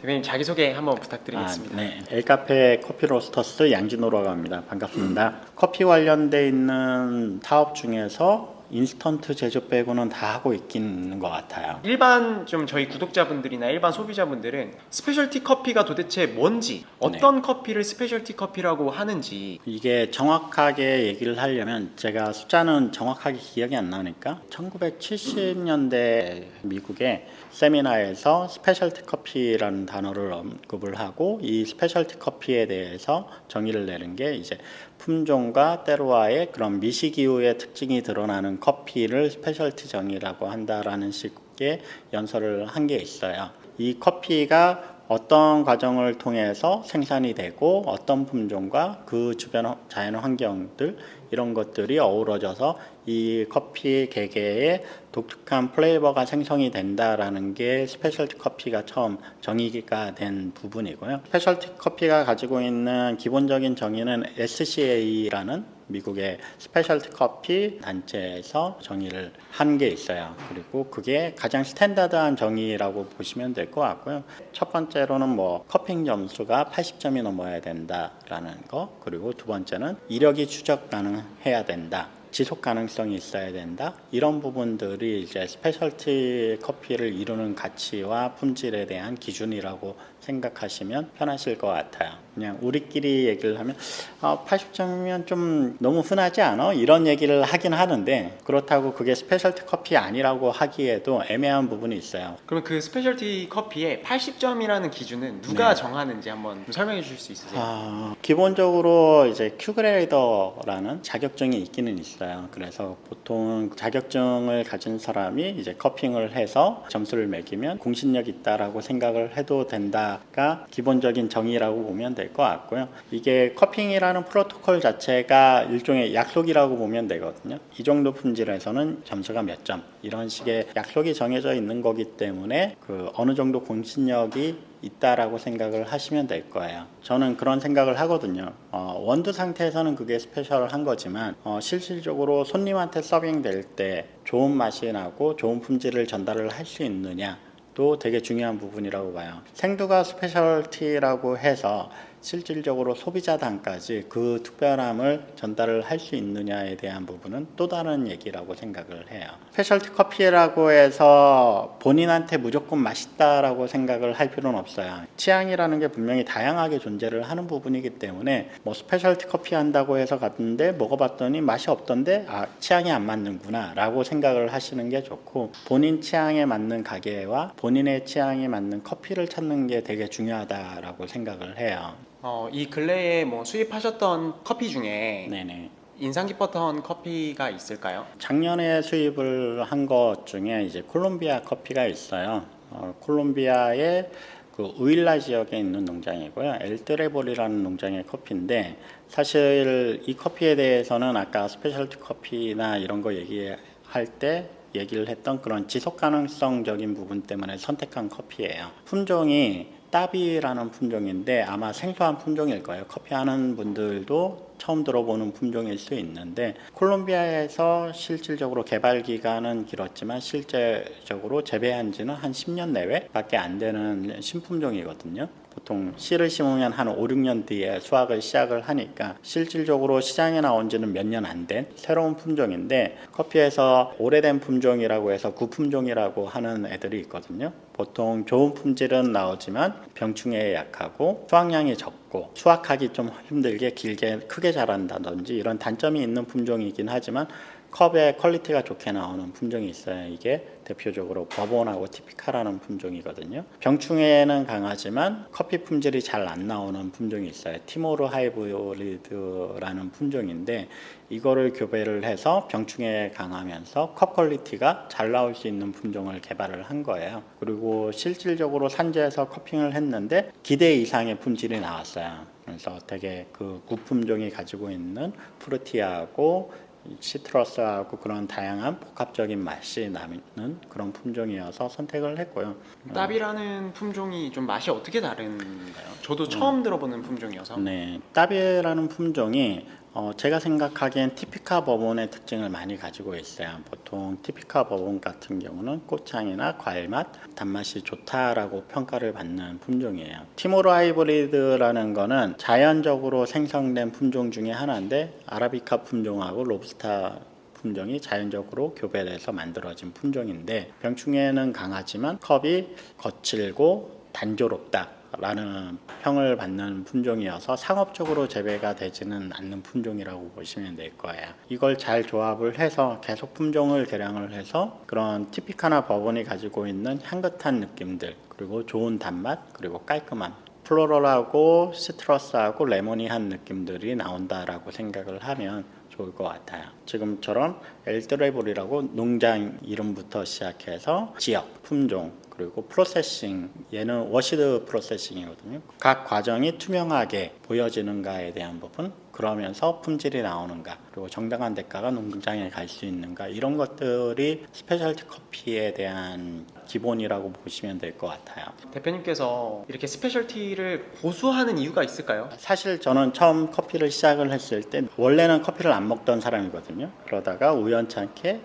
대표님 자기소개 한번 부탁드리겠습니다. 아, 네. 엘카페 커피 로스터스 양진호라고 합니다. 반갑습니다. 커피 관련돼 있는 사업 중에서 인스턴트 제조 빼고는 다 하고 있긴 것 같아요. 일반 좀 저희 구독자분들이나 일반 소비자분들은 스페셜티 커피가 도대체 뭔지 어떤 커피를 스페셜티 커피라고 하는지 이게 정확하게 얘기를 하려면 제가 숫자는 정확하게 기억이 안 나니까 1970년대 미국의 세미나에서 스페셜티 커피라는 단어를 언급을 하고 이 스페셜티 커피에 대해서 정의를 내는 게 이제 품종과 때로와의 그런 미시기후의 특징이 드러나는 커피를 스페셜티 정의라고 한다라는 식의 연설을 한 게 있어요. 이 커피가 어떤 과정을 통해서 생산이 되고 어떤 품종과 그 주변 자연 환경들 이런 것들이 어우러져서 이 커피 개개의 독특한 플레이버가 생성이 된다라는 게 스페셜티 커피가 처음 정의가 된 부분이고요. 스페셜티 커피가 가지고 있는 기본적인 정의는 SCA라는 미국의 스페셜티 커피 단체에서 정의를 한 게 있어요. 그리고 그게 가장 스탠다드한 정의라고 보시면 될 것 같고요. 첫 번째로는 뭐 커핑 점수가 80점이 넘어야 된다라는 거. 그리고 두 번째는 이력이 추적 가능해야 된다. 지속 가능성이 있어야 된다. 이런 부분들이 이제 스페셜티 커피를 이루는 가치와 품질에 대한 기준이라고 생각하시면 편하실 것 같아요. 그냥 우리끼리 얘기를 하면 아, 80점이면 좀 너무 흔하지 않아? 이런 얘기를 하긴 하는데 그렇다고 그게 스페셜티 커피 아니라고 하기에도 애매한 부분이 있어요. 그러면 그 스페셜티 커피의 80점이라는 기준은 누가 네. 정하는지 한번 좀 설명해 주실 수 있으세요? 아, 기본적으로 이제 큐그레이더라는 자격증이 있기는 있어요. 그래서 보통 자격증을 가진 사람이 이제 커핑을 해서 점수를 매기면 공신력 있다라고 생각을 해도 된다가 기본적인 정의라고 보면 될 것 같고요. 이게 커핑이라는 프로토콜 자체가 일종의 약속이라고 보면 되거든요. 이 정도 품질에서는 점수가 몇 점 이런 식의 약속이 정해져 있는 거기 때문에 그 어느 정도 공신력이 있다라고 생각을 하시면 될 거예요. 저는 그런 생각을 하거든요. 어, 원두 상태에서는 그게 스페셜한 거지만 어, 실질적으로 손님한테 서빙 될 때 좋은 맛이 나고 좋은 품질을 전달을 할 수 있느냐 도 되게 중요한 부분이라고 봐요. 생두가 스페셜티라고 해서 실질적으로 소비자 단까지 그 특별함을 전달을 할 수 있느냐에 대한 부분은 또 다른 얘기라고 생각을 해요. 스페셜티 커피라고 해서 본인한테 무조건 맛있다라고 생각을 할 필요는 없어요. 취향이라는 게 분명히 다양하게 존재를 하는 부분이기 때문에 뭐 스페셜티 커피 한다고 해서 갔는데 먹어봤더니 맛이 없던데 아 취향이 안 맞는구나라고 생각을 하시는 게 좋고 본인 취향에 맞는 가게와 본인의 취향에 맞는 커피를 찾는 게 되게 중요하다라고 생각을 해요. 어, 이 근래에 뭐 수입하셨던 커피 중에 네네. 인상 깊었던 커피가 있을까요? 작년에 수입을 한 것 중에 이제 콜롬비아 커피가 있어요. 어, 콜롬비아의 그 우일라 지역에 있는 농장이고요. 엘트레볼이라는 농장의 커피인데 사실 이 커피에 대해서는 아까 스페셜티 커피나 이런 거 얘기할 때 얘기를 했던 그런 지속 가능성적인 부분 때문에 선택한 커피예요. 품종이 따비라는 품종인데 아마 생소한 품종일 거예요. 커피 하는 분들도 처음 들어보는 품종일 수 있는데 콜롬비아에서 실질적으로 개발 기간은 길었지만 실제적으로 재배한 지는 한 10년 내외밖에 안 되는 신품종이거든요. 보통 씨를 심으면 한 5, 6년 뒤에 수확을 시작을 하니까 실질적으로 시장에 나온 지는 몇 년 안 된 새로운 품종인데 커피에서 오래된 품종이라고 해서 구품종이라고 하는 애들이 있거든요. 보통 좋은 품질은 나오지만 병충해에 약하고 수확량이 적고 수확하기 좀 힘들게 길게 크게 자란다든지 이런 단점이 있는 품종이긴 하지만 컵의 퀄리티가 좋게 나오는 품종이 있어요. 이게 대표적으로 버본하고 티피카라는 품종이거든요. 병충해는 강하지만 커피 품질이 잘 안 나오는 품종이 있어요. 티모르 하이브리드라는 품종인데 이거를 교배를 해서 병충해에 강하면서 컵 퀄리티가 잘 나올 수 있는 품종을 개발을 한 거예요. 그리고 실질적으로 산지에서 커핑을 했는데 기대 이상의 품질이 나왔어요. 그래서 되게 그 구품종이 가지고 있는 프루티하고 시트러스하고 그런 다양한 복합적인 맛이 나는 그런 품종이어서 선택을 했고요. 따비라는 품종이 좀 맛이 어떻게 다른가요? 저도 처음 들어보는 품종이어서 네, 따비라는 품종이 어, 제가 생각하기엔 티피카 버번의 특징을 많이 가지고 있어요. 보통 티피카 버번 같은 경우는 꽃향이나 과일맛, 단맛이 좋다라고 평가를 받는 품종이에요. 티모르 하이브리드라는 거는 자연적으로 생성된 품종 중에 하나인데 아라비카 품종하고 로부스타 품종이 자연적으로 교배돼서 만들어진 품종인데 병충해는 강하지만 컵이 거칠고 단조롭다. 라는 평을 받는 품종이어서 상업적으로 재배가 되지는 않는 품종이라고 보시면 될 거예요. 이걸 잘 조합을 해서 계속 품종을 개량을 해서 그런 티피카나 버번이 가지고 있는 향긋한 느낌들 그리고 좋은 단맛 그리고 깔끔함 플로럴하고 시트러스하고 레모니한 느낌들이 나온다라고 생각을 하면 좋을 것 같아요. 지금처럼 엘드레볼이라고 농장 이름부터 시작해서 지역, 품종, 그리고 프로세싱 얘는 워시드 프로세싱이거든요. 각 과정이 투명하게 보여지는가에 대한 부분 그러면서 품질이 나오는가 그리고 정당한 대가가 농장에 갈 수 있는가 이런 것들이 스페셜티 커피에 대한 기본이라고 보시면 될 것 같아요. 대표님께서 이렇게 스페셜티를 고수하는 이유가 있을까요? 사실 저는 처음 커피를 시작을 했을 때 원래는 커피를 안 먹던 사람이거든요. 그러다가 우연찮게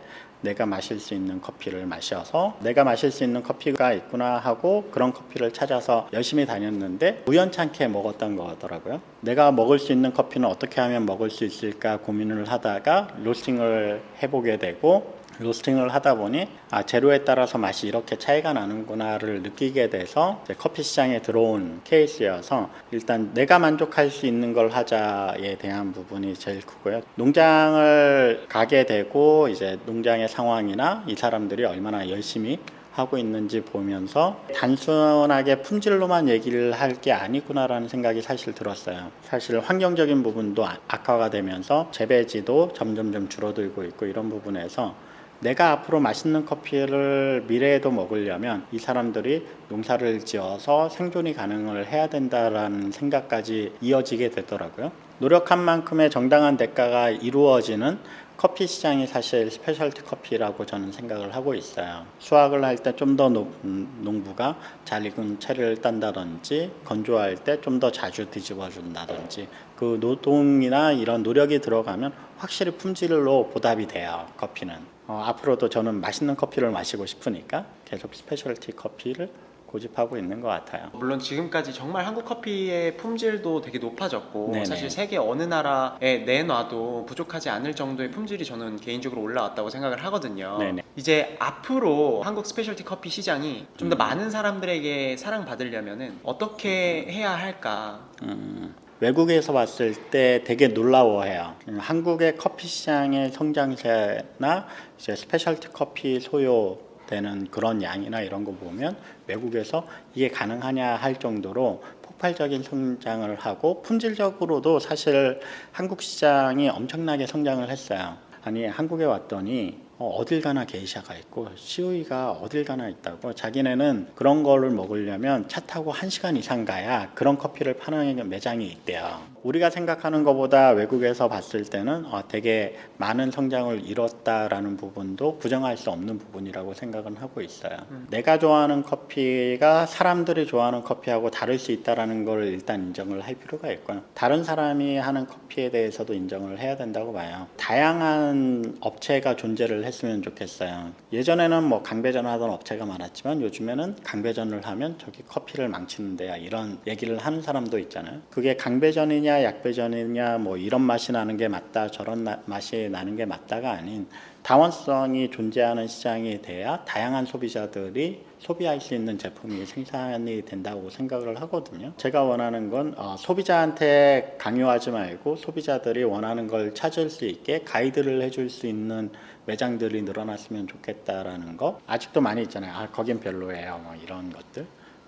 내가 마실 수 있는 커피를 마셔서 내가 마실 수 있는 커피가 있구나 하고 그런 커피를 찾아서 열심히 다녔는데 우연찮게 먹었던 거더라고요. 내가 먹을 수 있는 커피는 어떻게 하면 먹을 수 있을까 고민을 하다가 로스팅을 해보게 되고 로스팅을 하다 보니 아 재료에 따라서 맛이 이렇게 차이가 나는구나를 느끼게 돼서 커피 시장에 들어온 케이스여서 일단 내가 만족할 수 있는 걸 하자에 대한 부분이 제일 크고요. 농장을 가게 되고 이제 농장의 상황이나 이 사람들이 얼마나 열심히 하고 있는지 보면서 단순하게 품질로만 얘기를 할 게 아니구나라는 생각이 사실 들었어요. 사실 환경적인 부분도 아- 악화가 되면서 재배지도 점점점 줄어들고 있고 이런 부분에서 내가 앞으로 맛있는 커피를 미래에도 먹으려면 이 사람들이 농사를 지어서 생존이 가능을 해야 된다라는 생각까지 이어지게 되더라고요. 노력한 만큼의 정당한 대가가 이루어지는 커피 시장이 사실 스페셜티 커피라고 저는 생각을 하고 있어요. 수확을 할 때 좀 더 농부가 잘 익은 채를 딴다든지 건조할 때 좀 더 자주 뒤집어 준다든지 그 노동이나 이런 노력이 들어가면 확실히 품질로 보답이 돼요. 커피는. 어, 앞으로도 저는 맛있는 커피를 마시고 싶으니까 계속 스페셜티 커피를 고집하고 있는 것 같아요. 물론 지금까지 정말 한국 커피의 품질도 되게 높아졌고 네네. 사실 세계 어느 나라에 내놔도 부족하지 않을 정도의 품질이 저는 개인적으로 올라왔다고 생각을 하거든요. 네네. 이제 앞으로 한국 스페셜티 커피 시장이 좀더 음. 많은 사람들에게 사랑받으려면은 어떻게 해야 할까? 음, 외국에서 봤을 때 되게 놀라워해요. 음, 한국의 커피 시장의 성장세나 이제 스페셜티 커피 소요 되는 그런 양이나 이런 거 보면 외국에서 이게 가능하냐 할 정도로 폭발적인 성장을 하고 품질적으로도 사실 한국 시장이 엄청나게 성장을 했어요. 아니 한국에 왔더니 어, 어딜 가나 게이샤가 있고 시우이가 어딜 가나 있다고 자기네는 그런 거를 먹으려면 차 타고 한 시간 이상 가야 그런 커피를 파는 매장이 있대요. 우리가 생각하는 것보다 외국에서 봤을 때는 어, 되게 많은 성장을 이뤘다라는 부분도 부정할 수 없는 부분이라고 생각은 하고 있어요. 내가 좋아하는 커피가 사람들이 좋아하는 커피하고 다를 수 있다라는 걸 일단 인정을 할 필요가 있고요. 다른 사람이 하는 커피에 대해서도 인정을 해야 된다고 봐요. 다양한 업체가 존재를 했으면 좋겠어요. 예전에는 뭐 강배전 하던 업체가 많았지만 요즘에는 강배전을 하면 저기 커피를 망치는 데야 이런 얘기를 하는 사람도 있잖아요. 그게 강배전이냐 약배전이냐 뭐 이런 맛이 나는 게 맞다 저런 나- 맛이 나는 게 맞다가 아닌 다원성이 존재하는 시장이 돼야 다양한 소비자들이 소비할 수 있는 제품이 생산이 된다고 생각을 하거든요. 제가 원하는 건 어, 소비자한테 강요하지 말고 소비자들이 원하는 걸 찾을 수 있게 가이드를 해줄 수 있는 매장들이 늘어났으면 좋겠다라는 거. 아직도 많이 있잖아요. 아 거긴 별로예요. 뭐 이런 것들.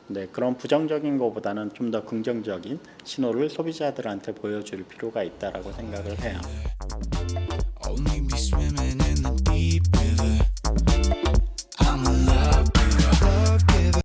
네, 그런 부정적인 것보다는 좀 더 긍정적인 신호를 소비자들한테 보여줄 필요가 있다라고 생각을 해요.